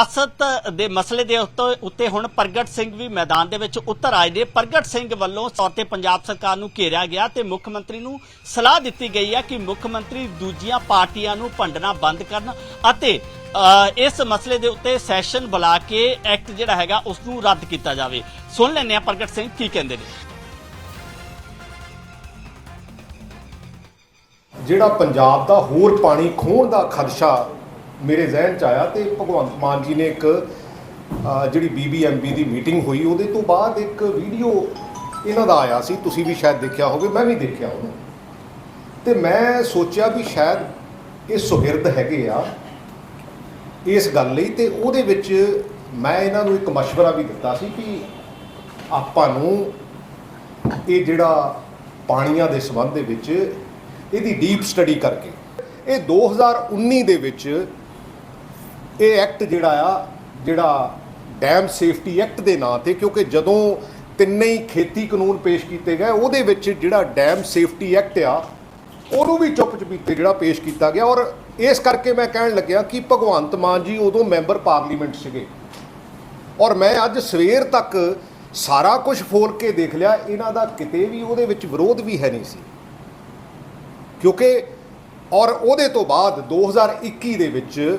ਸਿਆਸਤ ਦੇ ਮਸਲੇ ਦੇ ਉੱਤੇ ਹੁਣ ਪ੍ਰਗਟ ਸਿੰਘ ਵੀ ਮੈਦਾਨ ਦੇ ਵਿੱਚ ਉਤਰ ਆਏ ਨੇ। ਪ੍ਰਗਟ ਸਿੰਘ ਵੱਲੋਂ ਤੌਰ ਤੇ ਪੰਜਾਬ ਸਰਕਾਰ ਨੂੰ ਘੇਰਿਆ ਗਿਆ ਤੇ ਮੁੱਖ ਮੰਤਰੀ ਨੂੰ ਸਲਾਹ ਦਿੱਤੀ ਗਈ ਹੈ ਕਿ ਮੁੱਖ ਮੰਤਰੀ ਦੂਜੀਆਂ ਪਾਰਟੀਆਂ ਨੂੰ ਭੰਡਣਾ ਬੰਦ ਕਰਨ ਅਤੇ ਇਸ ਮਸਲੇ ਦੇ ਉੱਤੇ ਸੈਸ਼ਨ ਬੁਲਾ ਕੇ ਐਕਟ ਜਿਹੜਾ ਹੈਗਾ ਉਸ ਨੂੰ ਰੱਦ ਕੀਤਾ ਜਾਵੇ। ਸੁਣ ਲੈਂਦੇ ਆ ਪ੍ਰਗਟ ਸਿੰਘ ਕੀ ਕਹਿੰਦੇ ਨੇ। ਜਿਹੜਾ ਪੰਜਾਬ ਦਾ ਹੋਰ ਪਾਣੀ ਖੋਣ ਦਾ ਖਦਸ਼ਾ ਮੇਰੇ ਜ਼ਿਹਨ ਚ ਆਇਆ ਤੇ ਭਗਵੰਤ ਮਾਨ ਜੀ ਨੇ ਇੱਕ ਅਹ, ਜਿਹੜੀ ਬੀਬੀਐਮਬੀ ਦੀ ਮੀਟਿੰਗ ਹੋਈ ਉਹਦੇ ਤੋਂ ਬਾਅਦ ਇੱਕ ਵੀਡੀਓ ਇਹਨਾਂ ਦਾ ਆਇਆ ਸੀ ਤੁਸੀਂ ਵੀ ਸ਼ਾਇਦ ਦੇਖਿਆ ਹੋਵੇ ਮੈਂ ਵੀ ਦੇਖਿਆ ਉਹਨੂੰ ਤੇ ਮੈਂ ਸੋਚਿਆ ਵੀ ਸ਼ਾਇਦ ਇਹ ਸੁਹਿਰਦ ਹੈਗੇ ਆ ਇਸ ਗੱਲ ਲਈ ਤੇ ਉਹਦੇ ਵਿੱਚ ਮੈਂ ਇਹਨਾਂ ਨੂੰ ਇੱਕ مشورہ ਵੀ ਦਿੱਤਾ ਸੀ ਕਿ ਆਪਾਂ ਨੂੰ ਇਹ ਜਿਹੜਾ ਪਾਣੀਆਂ ਦੇ ਸੰਬੰਧ ਦੇ ਵਿੱਚ ਇਹਦੀ ਡੀਪ ਸਟੱਡੀ ਕਰਕੇ ਇਹ 2019 ਦੇ ਵਿੱਚ ਇਹ ਐਕਟ ਜਿਹੜਾ ਆ, ਜਿਹੜਾ ਡੈਮ ਸੇਫਟੀ ਐਕਟ ਦੇ ਨਾਂ ਤੇ, ਕਿਉਂਕਿ ਜਦੋਂ ਤਿੰਨੇ ਹੀ ਖੇਤੀ ਕਾਨੂੰਨ ਪੇਸ਼ ਕੀਤੇ ਗਏ, ਉਹਦੇ ਵਿੱਚ ਜਿਹੜਾ ਡੈਮ ਸੇਫਟੀ ਐਕਟ ਆ, ਉਹਨੂੰ ਵੀ ਚੁੱਪ ਚਪੀਤੇ ਜਿਹੜਾ ਪੇਸ਼ ਕੀਤਾ ਗਿਆ। ਔਰ ਇਸ ਕਰਕੇ ਮੈਂ ਕਹਿਣ ਲੱਗਿਆ ਕਿ ਭਗਵੰਤ ਮਾਨ ਜੀ ਉਦੋਂ ਮੈਂਬਰ ਪਾਰਲੀਮੈਂਟ ਸੀਗੇ। ਔਰ ਮੈਂ ਅੱਜ ਸਵੇਰ ਤੱਕ ਸਾਰਾ ਕੁਝ ਫੋਲ ਕੇ ਦੇਖ ਲਿਆ, ਇਹਨਾਂ ਦਾ ਕਿਤੇ ਵੀ ਉਹਦੇ ਵਿੱਚ ਵਿਰੋਧ ਵੀ ਹੈ ਨਹੀਂ ਸੀ। ਕਿਉਂਕਿ, ਔਰ ਉਹਦੇ ਤੋਂ ਬਾਅਦ 2021 ਦੇ ਵਿੱਚ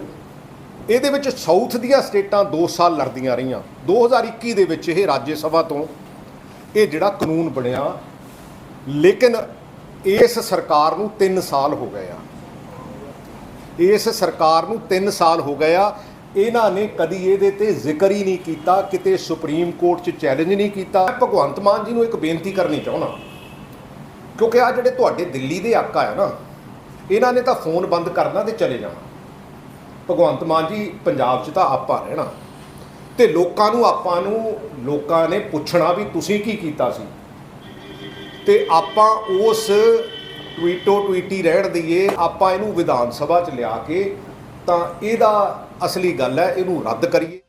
ਇਹਦੇ ਵਿੱਚ ਸਾਊਥ ਦੀਆਂ ਸਟੇਟਾਂ 2 ਸਾਲ ਲੜਦੀਆਂ ਰਹੀਆਂ। 2021 ਦੇ ਵਿੱਚ ਇਹ ਰਾਜ ਸਭਾ ਤੋਂ ਇਹ ਜਿਹੜਾ ਕਾਨੂੰਨ ਬਣਿਆ, ਲੇਕਿਨ ਇਸ ਸਰਕਾਰ ਨੂੰ 3 ਸਾਲ ਹੋ ਗਏ ਆ। ਇਸ ਸਰਕਾਰ ਨੂੰ 3 ਸਾਲ ਹੋ ਗਏ ਆ। ਇਹਨਾਂ ਨੇ ਕਦੀ ਇਹਦੇ ਤੇ ਜ਼ਿਕਰ ਹੀ ਨਹੀਂ ਕੀਤਾ, ਕਿਤੇ ਸੁਪਰੀਮ ਕੋਰਟ 'ਚ ਚੈਲੰਜ ਨਹੀਂ ਕੀਤਾ। ਮੈਂ ਭਗਵੰਤ ਮਾਨ ਜੀ ਨੂੰ ਇੱਕ ਬੇਨਤੀ ਕਰਨੀ ਚਾਹੁੰਦਾ, ਕਿਉਂਕਿ ਆ ਜਿਹੜੇ ਤੁਹਾਡੇ ਦਿੱਲੀ ਦੇ ਆਕਾ ਆ ਨਾ, ਇਹਨਾਂ ਨੇ ਤਾਂ ਫੋਨ ਬੰਦ ਕਰਨਾ ਤੇ ਚਲੇ ਜਾਣਾ। ਭਗਵੰਤ ਮਾਨ ਜੀ, ਪੰਜਾਬ 'ਚ ਤਾਂ ਆਪਾਂ ਰਹਿਣਾ। ਤੇ ਲੋਕਾਂ ਨੂੰ, ਆਪਾਂ ਨੂੰ ਲੋਕਾਂ ਨੇ ਪੁੱਛਣਾ ਵੀ ਤੁਸੀਂ ਕੀ ਕੀਤਾ ਸੀ। ਤੇ ਆਪਾਂ ਉਸ ਟਵੀਟੋ ਟਵੀਟੀ ਰਹਿਣ ਦਈਏ, ਆਪਾਂ ਇਹਨੂੰ ਵਿਧਾਨ ਸਭਾ 'ਚ ਲਿਆ ਕੇ ਤਾਂ ਇਹਦਾ ਅਸਲੀ ਗੱਲ ਹੈ, ਇਹਨੂੰ ਰੱਦ ਕਰੀਏ।